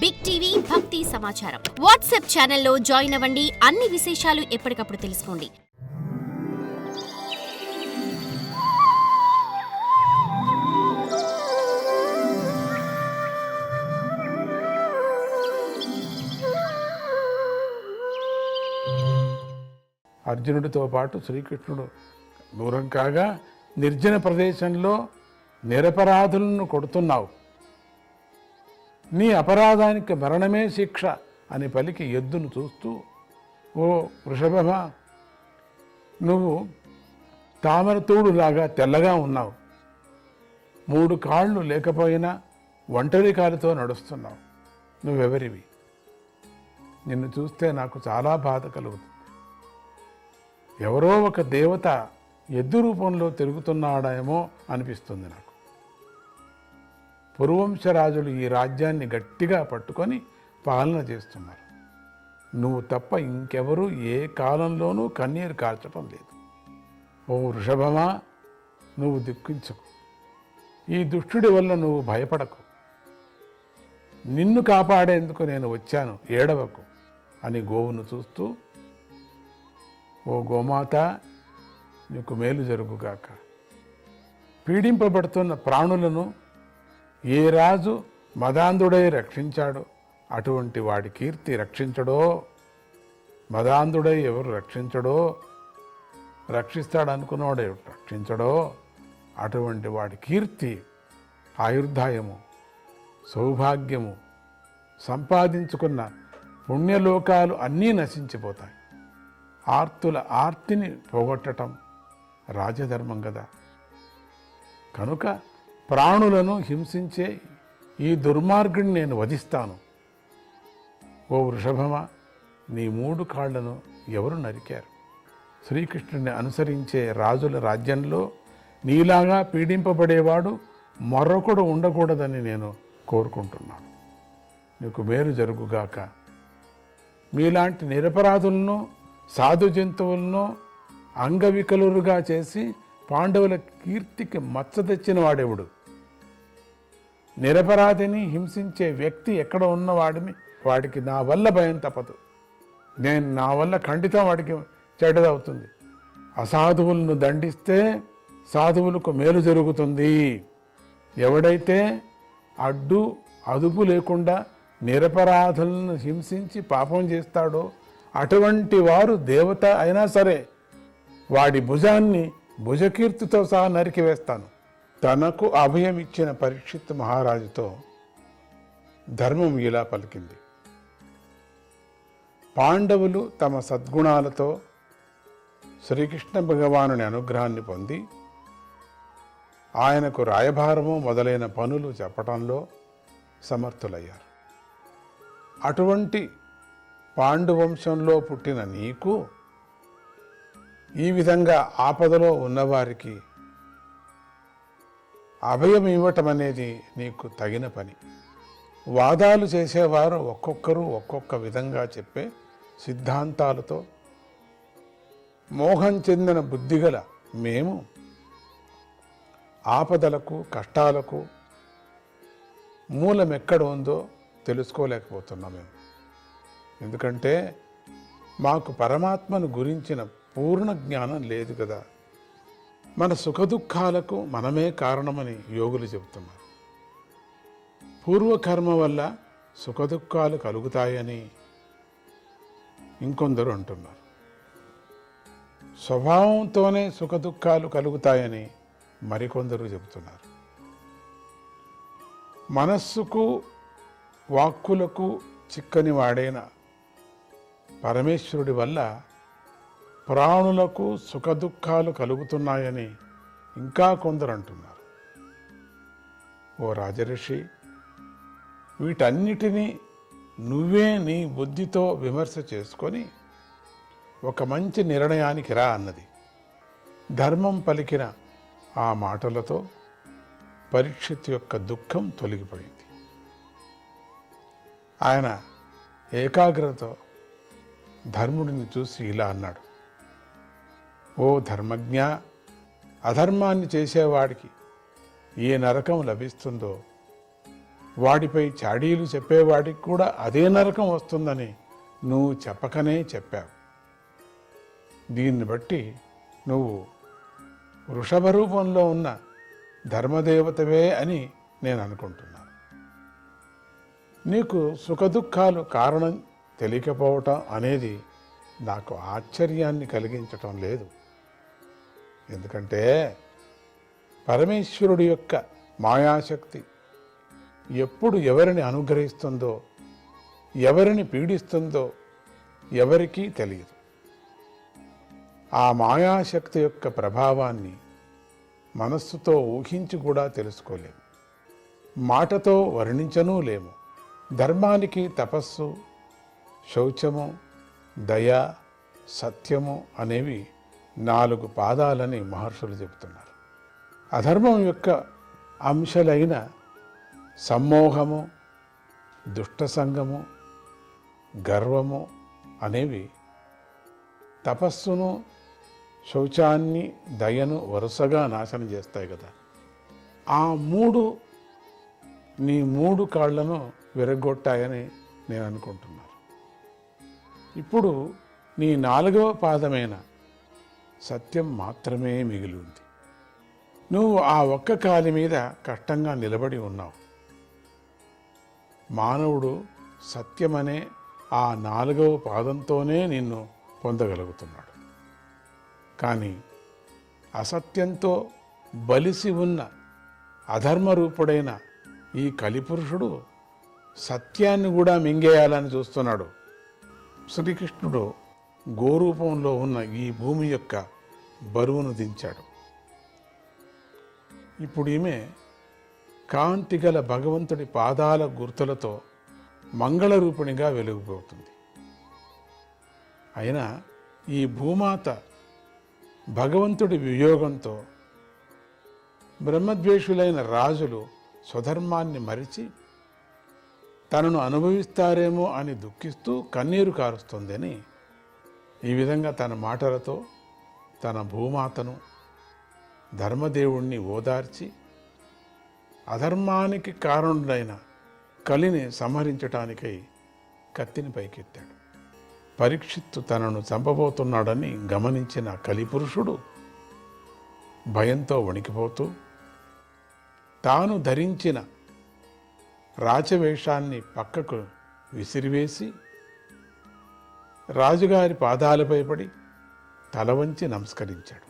Big TV భక్తి సమాచారం WhatsApp ఛానల్లో జాయిన్ అవ్వండి. అన్ని విశేషాలు ఎప్పటికప్పుడు తెలుసుకోండి. అర్జునుడితో పాటు శ్రీకృష్ణుడు దూరం కాగా నిర్జన ప్రదేశంలో నిరపరాధులను కొడుతున్నావు. నీ అపరాధానికి మరణమే శిక్ష అని పలికి ఎద్దును చూస్తూ ఓ వృషభమా నువ్వు తామరతూడులాగా తెల్లగా ఉన్నావు. మూడు కాళ్ళు లేకపోయినా ఒంటరి కాలుతో నడుస్తున్నావు. నువ్వెవరివి? నిన్ను చూస్తే నాకు చాలా బాధ కలుగుతుంది. ఎవరో ఒక దేవత ఎద్దు రూపంలో తిరుగుతున్నాడేమో అనిపిస్తుంది నాకు. పురువంశరాజులు ఈ రాజ్యాన్ని గట్టిగా పట్టుకొని పాలన చేస్తున్నారు. నువ్వు తప్ప ఇంకెవరూ ఏ కాలంలోనూ కన్నీరు కార్చటం లేదు. ఓ వృషభమా నువ్వు దుఃఖించకు. ఈ దుష్టుడి వల్ల నువ్వు భయపడకు. నిన్ను కాపాడేందుకు నేను వచ్చాను ఏడవకు అని గోవును చూస్తూ ఓ గోమాత నీకు మేలు జరుగుగాక. పీడింపబడుతున్న ప్రాణులను ఏ రాజు మదాంధుడై రక్షించాడో? అటువంటి వాడి కీర్తి రక్షించడో? మదాంధుడై ఎవరు రక్షించడో? రక్షిస్తాడనుకున్నవాడు ఎవరు రక్షించడో? అటువంటి వాడి కీర్తి ఆయుర్దాయము సౌభాగ్యము సంపాదించుకున్న పుణ్యలోకాలు అన్నీ నశించిపోతాయి. ఆర్తుల ఆర్తిని పోగొట్టటం రాజధర్మం కదా కనుక ప్రాణులను హింసించే ఈ దుర్మార్గుడిని నేను వధిస్తాను. ఓ వృషభమా నీ మూడు కాళ్ళను ఎవరు నరికారు? శ్రీకృష్ణుని అనుసరించే రాజుల రాజ్యంలో నీలాగా పీడింపబడేవాడు మరొకడు ఉండకూడదని నేను కోరుకుంటున్నాను. నీకు మేలు జరుగుగాక. మీలాంటి నిరపరాధులను సాధు జంతువులను అంగవికలురుగా చేసి పాండవుల కీర్తికి మచ్చ తెచ్చిన వాడెవడు? నిరపరాధిని హింసించే వ్యక్తి ఎక్కడ ఉన్నవాడిని వాడికి నా వల్ల భయం తప్పదు. నేను నా వల్ల ఖండితం వాడికి చెడ్డదవుతుంది. అసాధువులను దండిస్తే సాధువులకు మేలు జరుగుతుంది. ఎవడైతే అడ్డు అదుపు లేకుండా నిరపరాధులను హింసించి పాపం చేస్తాడో అటువంటి వారు దేవత అయినా సరే వాడి భుజాన్ని భుజకీర్తితో సహా నరికివేస్తాను. తనకు అభయం ఇచ్చిన పరీక్షిత్ మహారాజుతో ధర్మం ఇలా పలికింది. పాండవులు తమ సద్గుణాలతో శ్రీకృష్ణ భగవానుని అనుగ్రహాన్ని పొంది ఆయనకు రాయభారము మొదలైన పనులు చెప్పటంలో సమర్థులయ్యారు. అటువంటి పాండువంశంలో పుట్టిన నీకు ఈ విధంగా ఆపదలో ఉన్నవారికి అభయం ఇవ్వటం అనేది నీకు తగిన పని. వాదాలు చేసేవారు ఒక్కొక్కరు ఒక్కొక్క విధంగా చెప్పే సిద్ధాంతాలతో మోహం చెందిన బుద్ధిగల మేము ఆపదలకు కష్టాలకు మూలం ఎక్కడ ఉందో తెలుసుకోలేకపోతున్నాం మేము. ఎందుకంటే మాకు పరమాత్మను గురించిన పూర్ణ జ్ఞానం లేదు కదా. మన సుఖదుఖాలకు మనమే కారణమని యోగులు చెబుతున్నారు. పూర్వకర్మ వల్ల సుఖదుఖాలు కలుగుతాయని ఇంకొందరు అంటున్నారు. స్వభావంతోనే సుఖదుఖాలు కలుగుతాయని మరికొందరు చెబుతున్నారు. మనస్సుకు వాక్కులకు చిక్కని వాడైన పరమేశ్వరుడి వల్ల ప్రాణులకు సుఖదుఖాలు కలుగుతున్నాయని ఇంకా కొందరు అంటున్నారు. ఓ రాజర్షి వీటన్నిటినీ నువ్వే నీ బుద్ధితో విమర్శ చేసుకొని ఒక మంచి నిర్ణయానికి రా అన్నది. ధర్మం పలికిన ఆ మాటలతో పరీక్షిత్ యొక్క దుఃఖం తొలగిపోయింది. ఆయన ఏకాగ్రతతో ధర్ముడిని చూసి ఇలా అన్నాడు. ఓ ధర్మజ్ఞ అధర్మాన్ని చేసేవాడికి ఏ నరకం లభిస్తుందో వాడిపై చాడీలు చెప్పేవాడికి కూడా అదే నరకం వస్తుందని నువ్వు చెప్పకనే చెప్పావు. దీన్ని బట్టి నువ్వు వృషభ రూపంలో ఉన్న ధర్మదేవతవే అని నేను అనుకుంటున్నాను. నీకు సుఖదుఖాలు కారణం తెలియకపోవటం అనేది నాకు ఆశ్చర్యాన్ని కలిగించటం లేదు. ఎందుకంటే పరమేశ్వరుడి యొక్క మాయాశక్తి ఎప్పుడు ఎవరిని అనుగ్రహిస్తుందో ఎవరిని పీడిస్తుందో ఎవరికీ తెలియదు. ఆ మాయాశక్తి యొక్క ప్రభావాన్ని మనస్సుతో ఊహించి కూడా తెలుసుకోలేము. మాటతో వర్ణించనూ లేము. ధర్మానికి తపస్సు శౌచము దయ సత్యము అనేవి నాలుగు పాదాలని మహర్షులు చెబుతున్నారు. అధర్మం యొక్క అంశాలైన సమ్మోహము దుష్ట సంగము గర్వము అనేవి తపస్సును శౌచాన్ని దయను వరుసగా నాశనం చేస్తాయి కదా. ఆ మూడు నీ మూడు కాళ్ళను విరగొట్టాయని నేను అనుకుంటున్నాను. ఇప్పుడు నీ నాలుగవ పాదమైన సత్యం మాత్రమే మిగిలి ఉంది నువ్వు ఆ ఒక్క కాలి మీద కష్టంగా నిలబడి ఉన్నావు. మానవుడు సత్యమనే ఆ నాలుగవ పాదంతోనే నిన్ను పొందగలుగుతున్నాడు. కానీ అసత్యంతో బలిసి ఉన్న అధర్మరూపుడైన ఈ కలిపురుషుడు సత్యాన్ని కూడా మింగేయాలని చూస్తున్నాడు. శ్రీకృష్ణుడు గోరూపంలో ఉన్న ఈ భూమి యొక్క బరువును దించాడు. ఇప్పుడు ఈమె కాంతి గల భగవంతుడి పాదాల గుర్తులతో మంగళరూపిణిగా వెలుగుపోతుంది. అయినా ఈ భూమాత భగవంతుడి వియోగంతో బ్రహ్మద్వేషులైన రాజులు స్వధర్మాన్ని మరిచి తనను అనుభవిస్తారేమో అని దుఃఖిస్తూ కన్నీరు కారుస్తుందని ఈ విధంగా తన మాటలతో తన భూమాతను ధర్మదేవుణ్ణి ఓదార్చి అధర్మానికి కారణుడైన కలిని సంహరించటానికై కత్తిని పైకెత్తాడు. పరీక్షిత్తు తనను చంపబోతున్నాడని గమనించిన కలిపురుషుడు భయంతో వణికిపోతూ తాను ధరించిన రాచవేషాన్ని పక్కకు విసిరివేసి రాజుగారి పాదాలపై పడి తల వంచి నమస్కరించాడు.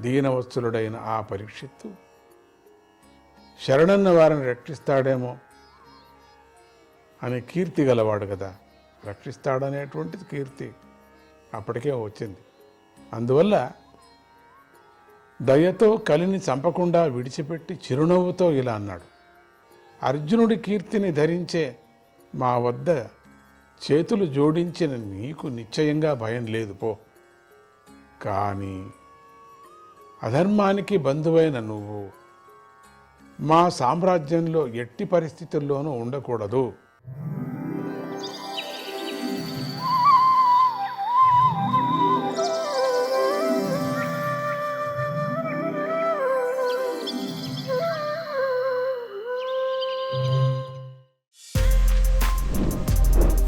దీనవత్సలుడైన ఆ పరీక్షిత్తు శరణన్న వారిని రక్షిస్తాడేమో అనే కీర్తి గలవాడు కదా రక్షిస్తాడనేటువంటిది కీర్తి అప్పటికే వచ్చింది. అందువల్ల దయతో కలిని చంపకుండా విడిచిపెట్టి చిరునవ్వుతో ఇలా అన్నాడు. అర్జునుడి కీర్తిని ధరించే మా వద్ద చేతులు జోడించిన నీకు నిశ్చయంగా భయం లేదు పో. కానీ అధర్మానికి బంధువైన నువ్వు మా సామ్రాజ్యంలో ఎట్టి పరిస్థితుల్లోనూ ఉండకూడదు.